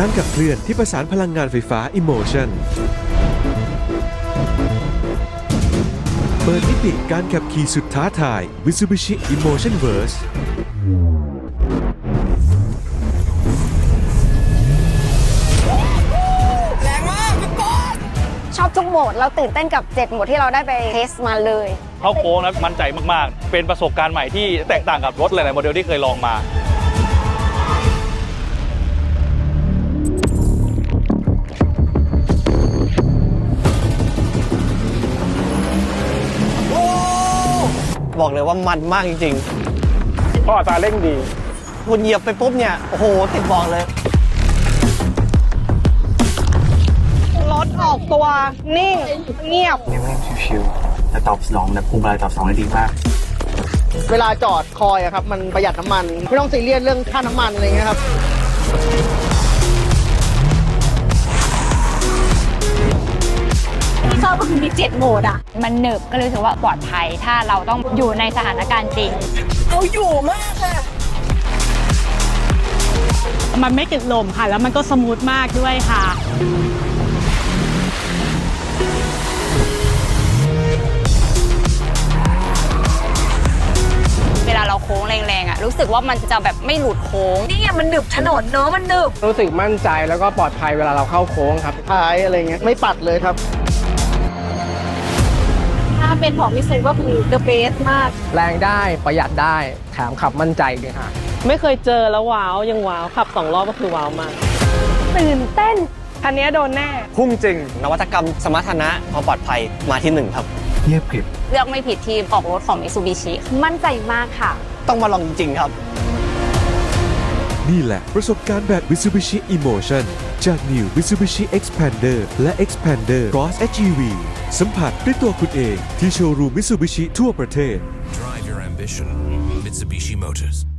การขับเคลื่อนที่ประสานพลังงานไฟฟ้า Emotion เปิดมิติการขับขี่สุดท้าทาย Mitsubishi Emotion Verse ชอบทุกโหมดเราตื่นเต้นกับ 7 โหมดที่เราได้ไปเทสมาเลย เข้าโค้งนะมั่นใจมากๆ เป็นประสบการณ์ใหม่ที่แตกต่างกับรถหลายๆโมเดลที่เคยลองมา บอกเลยว่ามันมากจริงเพราะอัตราเร่งดีๆคุณเหยียบไปปุ๊บเนี่ย โอ้โห ติดบอกเลย รถออกตัว นิ่ง เงียบเรียกว่าชิวๆแต่ตอบสนองและภูมิอะไรตอบสนองได้ดีมาก เวลาจอดคอยอะครับ มันประหยัดน้ำมัน ไม่ต้องซีเรียสเรื่องค่าน้ำมันอะไรเงี้ยครับ ชอบก็คือมี7โหมดอะ มันหนึบก็เลยรู้สึกว่าปลอดภัยถ้าเราต้องอยู่ในสถานการณ์จริง เอาอยู่มากค่ะ มันไม่ติดลมค่ะ แล้วมันก็สมูทมากด้วยค่ะ เวลาเราโค้งแรงๆอะรู้สึกว่ามันจะแบบไม่หลุดโค้ง นี่ไงมันหนึบถนนเนอะมันหนึบ รู้สึกมั่นใจแล้วก็ปลอดภัยเวลาเราเข้าโค้งครับท้ายอะไรเงี้ยไม่ปัดเลยครับถ้า เป็นของมิสูก็คือ the best มาก แรงได้ประหยัดได้แถมขับมั่นใจเลยค่ะ ไม่เคยเจอแล้วว้าวยังว้าวขับสองรอบก็คือว้าวมาก ตื่นเต้นคันนี้โดนแน่ พุ่งจริง นวัตกรรมสมรรถนะความปลอดภัยมาที่หนึ่งครับเงียบกริบเลือกไม่ผิดที่ออกรถของ Mitsubishi มั่นใจมากค่ะ ต้องมาลองจริงๆครับ นี่แหละประสบการณ์แบบ Mitsubishi Emotion จาก New Mitsubishi Xpander และ Xpander Cross HEV สัมผัสด้วยตัวคุณเองที่โชว์รูม Mitsubishi ทั่วประเทศ Drive your ambition. Mitsubishi Motors.